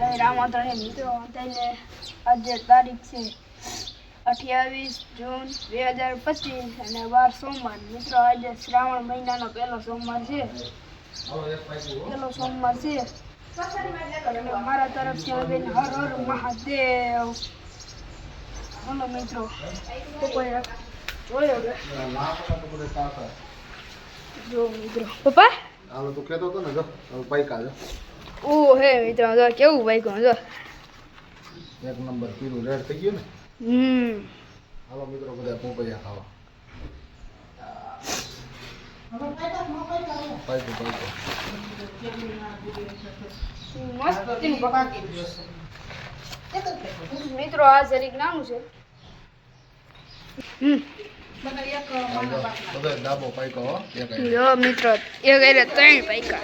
જય રામાધણી મિત્રો તેને આજે તારીખ છે અઠ્યાવીસ જૂન બે હજાર પચીસ અને વાર સોમવાર. મિત્રો, આજે શ્રાવણ મહિનાનો પહેલો સોમવાર છે. પહેલો સોમવાર છે. મારા તરફથી બેન હર હર મહાદેવ. બોલો મિત્રો જોયો જો મિત્રો. પપ્પા? હાલો, તો કહેતો હતો ને, જો, હવે પૈકા જો. ઓ હે મિત્રો જો કેવું ભાઈ જો. એક નંબર પીરું રેડ થઈ ગયું ને? હમ. હાલો મિત્રો બધા પોપૈયા ખાવા. મિત્રો આ જરીક નાનું છે. મિત્રો બધા ત્રણ પાઈકો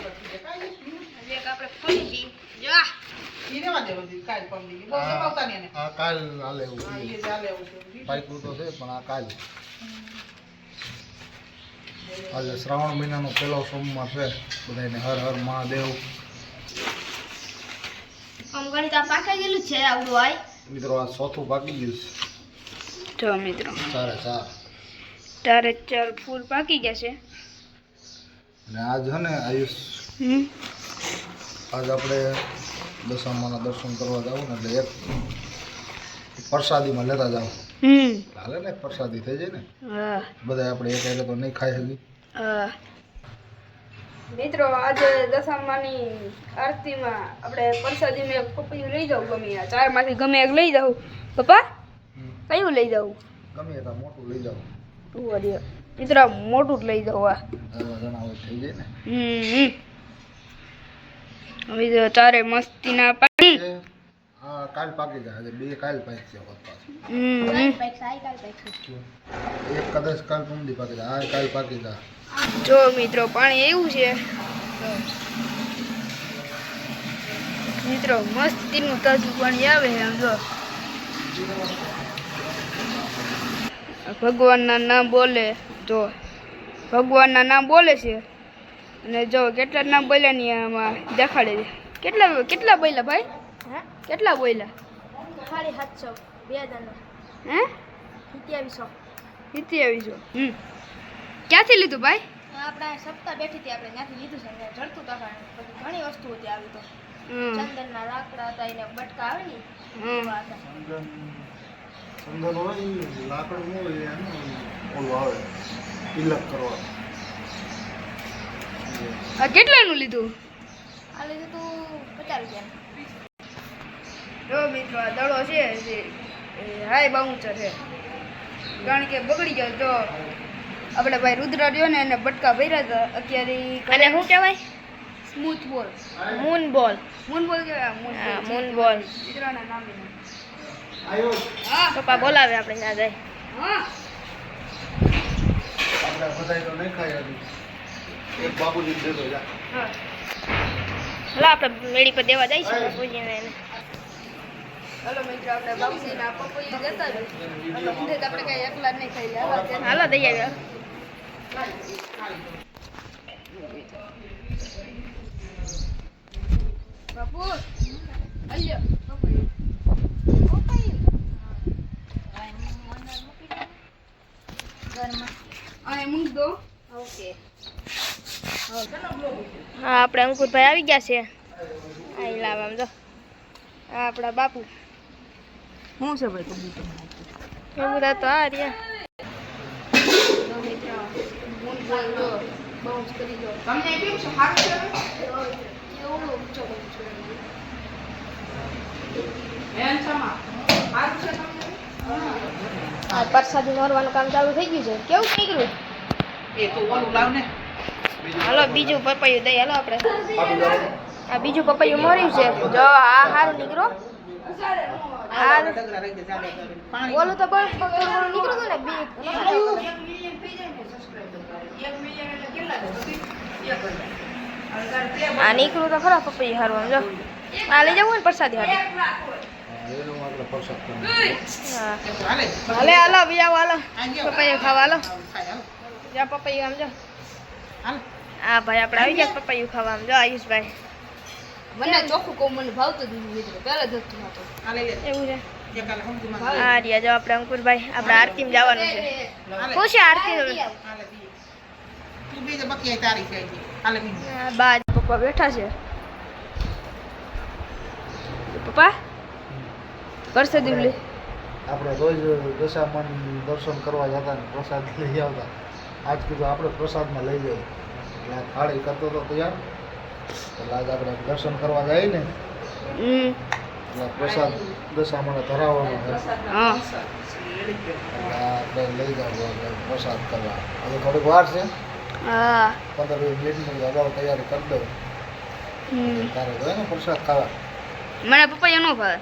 જો. આપણે ફરીથી જો આ કાલ હાલે એવું પાઈકું તો છે. પણ આ કાલ. આજે શ્રાવણ મહિનાનો પહેલો સોમવાર છે. બધાને હર હર મહાદેવ. આમ ગણિત આ પાકા ગયેલું છે આવડું આય મિત્રો આ ચોથું પાકી ગયું છે. જો મિત્રો. ચારે ચાર. તારે ચાર ફૂલ પાકી ગયા છે. અને આજ છે ને આયુષ હમ. આજ આપણે દશામાના દર્શન કરવા જાવ ને એટલે એક પ્રસાદીમાં લેતા જાવ હાલે ને પ્રસાદી થઈ જાય ને? બધા આપણે એક એટલે તો નહીં ખાઈ શકી મિત્રો આજે દશામાની આરતીમાં આપણે પ્રસાદીમાં મેં પપૈયું લઈ જાઉં ગમે ચારમાંથી ગમે એક લઈ જાઉં. પપ્પા કયું લઈ જાઉં? ગમે એટલા મોટું લઈ જાવ ઊભા રહ્યો. મિત્રો મોટું જ લઈ જાઉં આ. જણા થઈ જાય ને? હમ. હવે જો તારે મસ્તીના એ આ કાલ પાકી જાય. બે કાલ પાકી છે હમ એક કદાચ કાલ પૂંદી પાકી જાય. આ કાલ પાકી જાય. જો મિત્રો પાણી એવું છે. મિત્રો મસ્તીનું તાજું પાણી આવે છે જો. ભગવાનના નામ બોલે જો. ભગવાનના નામ બોલે છે? અને જો કેટલા નામ બોલ્યા ની આમાં દેખાડે છે. કેટલા કેટલા બોલ્યા ભાઈ? કેટલા બોલ્યા? સાડી સાતસો બે હજારનો હે? સિત્યાવીસો. સિત્યાવીસો. હમ. ક્યાંથી લીધું ભાઈ? આપણે સપ્તાહ બેઠી હતી આપણે ત્યાંથી લીધું છે જડતું તો બધી ઘણી વસ્તુ હતી આવી તો. ચંદનના લાકડા હતા એને બટકા આવે ને હમ. ચંદન હોય લાકડું હોય એનું ઓલું આવે તિલક કરવા આ કેટલાનું લીધું? આ લીધું તું પચાસ રૂપિયા. જો મિત્રો આ દડો છે હાય એ બાઉન્સર છે. કારણ કે બગડી ગયો તો આપણે ભાઈ રુદ્ર રહ્યો ને એને બટકા ભર્યા હતા અત્યારે અને શું કહેવાય? સ્મૂથ બોલ. મૂન બોલ. મૂન બોલ કેવાય મૂન બોલ. મિત્રોના નામે. પપ્પા બોલાવે આપણે ત્યાં જાય હા. એક બાબુજી દેતો જા. હા હલો આપણે મેળી પર દેવા જઈશું બાપુજીને એને. હાલો મિત્રો આપણે બાપુજીના પપૈયું જતા રહ્યું ઊંધે આપણે કઈ એકલા જ નહીં ખાઈ લે. હાલો દઈ આવ્યા. બાપુ અલ્યો પપૈયું અહીં મૂક દો ઓકે હા આપણે અંકુરભાઈ આવી ગયા છે. અહીં લાવવા આમ જો. આ આપણા બાપુ. શું છે ભાઈ તું? એ બધા તો આ રહ્યા. તમને કેમ છે? સારું છે આ પ્રસાદી નોરવાનું કામ ચાલુ થઈ ગયું છે. કેવું નીકળ્યું? એ તો ઓલું લાવ ને હાલો બીજું પપૈયું દઈ હાલો આપણે. આ બીજું પપૈયું મોર્યું છે. જો આ સારું નીકળો. ઓલું તો પણ ને બી. આ નીકળ્યું તો ખરા પપૈયું હારું જો આ લઈ જવું ને પ્રસાદી હાટે એક લાખ હોય હા, પ્રસાદ કરવાનો હા હાલે હાલો બીજા હાલો. ખાવા હાલો. હાલો. આમ જો. હાલ. હા ભાઈ આપણે આવી ગયા પપૈયું ખાવા આમ જો આયુષભાઈ. મને ચોખ્ખું કહું મને ભાવતું જ નથી મિત્રો. પહેલા જતું હતું એવું છે? જે કાલે સમજમાં આ રહ્યા જો આપણે અંકુરભાઈ આપણે આરતીમાં જવાનું છે. શું છે આરતી હવે? હાલે પીએ. તું બીજે બકી તારી છે હજી. હાલે પીએ. આ બા પપ્પા બેઠા છે. પપ્પા? કરશે લે આપણે રોજ દશામાન દર્શન કરવા જતા ને પ્રસાદ લઈ આવતા. આજ કીધું આપણે પ્રસાદમાં લઈ જઈએ. એટલે આ થાળી કરતો તો તૈયાર. એટલે આજ આપણે દર્શન કરવા જઈએ ને હમ. એટલે પ્રસાદ દશામાને ધરાવવાનો છે. એટલે આપણે લઈ જાવ પ્રસાદ કરવા. હવે થોડીક વાર છે. હા. પંદર વીસ મિનિટની અગાઉ તૈયારી કરી દઉં. હમ. તારે તો ને પ્રસાદ ખાવા. મારા પપ્પા એનો ભાવે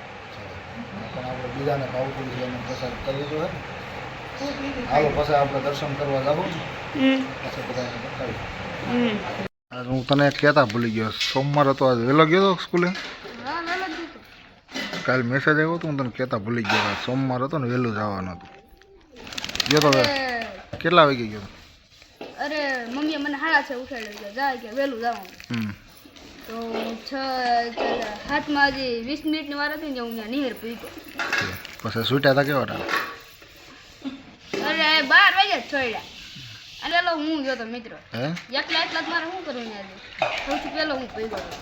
પણ આપણે બીજાને ભાવતું છે એને પ્રસાદ કરી લીધો હે હાલો પછી આપણે દર્શન કરવા જવું પછી બધાને હું તને કહેતા ભૂલી ગયો. સોમવાર હતો આજ વહેલો ગયો હતો સ્કૂલે? કાલ મેસેજ આવ્યો હતો હું તને કહેતા ભૂલી ગયો સોમવાર હતો ને વહેલું જવાનું હતું. ગયો તો કેટલા વાગે ગયો? અરે મમ્મીએ મને હાડા છે ઉઠાડ્યો કે જાય કે વહેલું જવાનું તો છ હાથમાં હજી વીસ મિનિટની વાર હતી ને હું ત્યાં નિહેર પી ગયો. પછી છૂટ્યા હતા કેવા અરે બાર વાગ્યા છોડ્યા. અને એલો હું ગયો તો મિત્રો. એકલા એકલા મારે શું કરવું ત્યાં સૌથી પેલો હું પી ગયો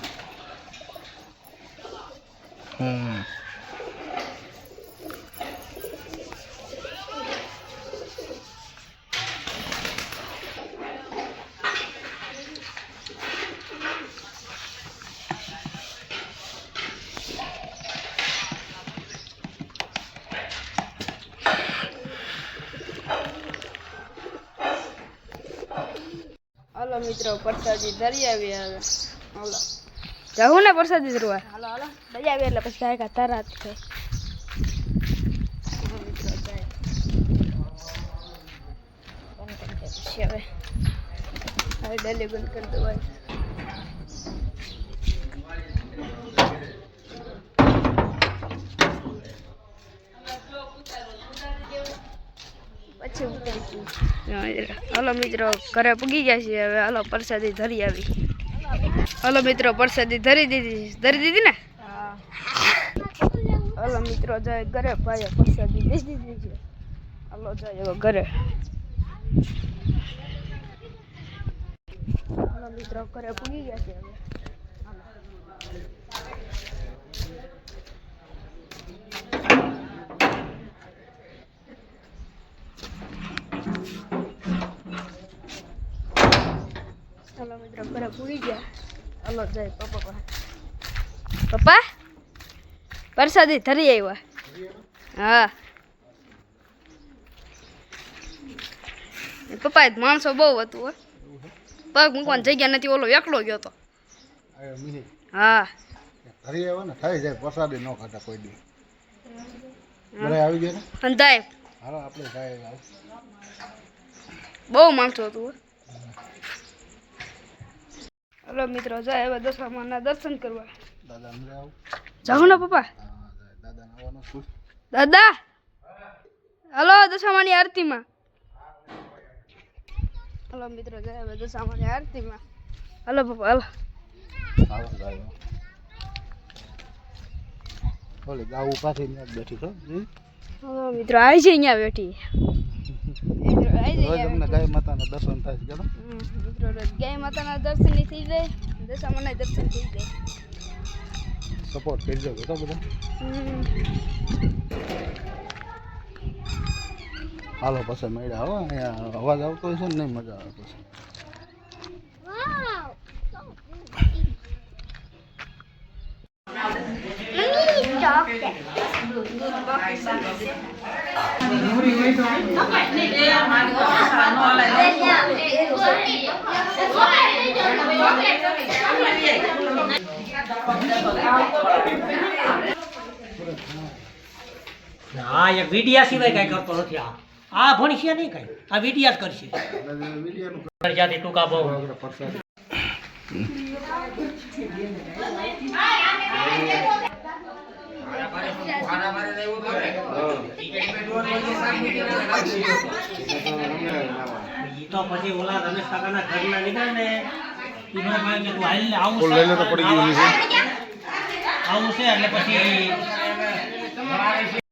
હાલો મિત્રો પરસાદી ધરી આવી. હવે હાલો. જવું ને પરસાદી ધરવા હાલો હાલો. ધરી આવી એટલે પછી જાય તરાત છે હવે હવે ડેલી બંધ કરી દો હાલો મિત્રો ઘરે પૂગી ગયા છીએ હવે. હલો પ્રસાદી ધરી આવી. હલો મિત્રો પ્રસાદી ધરી દીધી ધરી દીધી ને? હલો મિત્રો જાય ઘરે ભાઈ પ્રસાદી દઈ દીધી છે. હાલો જાય હવે ઘરે. હલો મિત્રો ઘરે પૂગી ગયા છે હવે. હાલો મિત્રો ઘરે પૂગી ગયા. હાલો જાય પપ્પા પાસે પપ્પા પ્રસાદી ધરી આવ્યા. હા. પપ્પા એ માણસો બહુ હતું હો. પગ મૂકવાની જગ્યા નથી ઓલો એકલો ગયો તો. હા. ઘરે આવે ને થઈ જાય પ્રસાદી ન ખાતા કોઈ દી ઘરે આવી ગયા ને? અંધાય હાલો આપણે જાય બહુ માણસો હતું હલો મિત્રો જાય હવે દશામાના દર્શન કરવા. દાદા આવ. જાઉં ને પપ્પા. દાદા આવવાનું શું દાદા! હલો દશામાની આરતીમાં. હલો મિત્રો જય હવે દશામાની આરતીમાં. હલો પપ્પા હલો. ઓલે બેઠી છો હલો મિત્રો આવી છે અહીંયા બેઠી. રોજ અમને ગાય માતાના દર્શન થાય છે રોજ ગાય માતાના દર્શન થઈ જાય દશામાના દર્શન થઈ જાય. સપોર્ટ કરજો તો બધા? હાલો પછી મળ્યા હો અહીંયા અવાજ આવતો હોય છે ને નહીં મજા આવે પછી. હા એક વિડિયા સિવાય કઈ કરતો નથી આ. આ ભણશે નહીં કઈ? આ વિડિયા જ કરશે. પ્રજાતિ ટૂંકા બહુ તો પછી ઓલા રમેશ કાકાના ઘરના નીકળે ને. ઈ ભાઈ ભાઈ કે તું હાલ આવું લઈ લે તો પડી ગયું છે. આવું છે એટલે પછી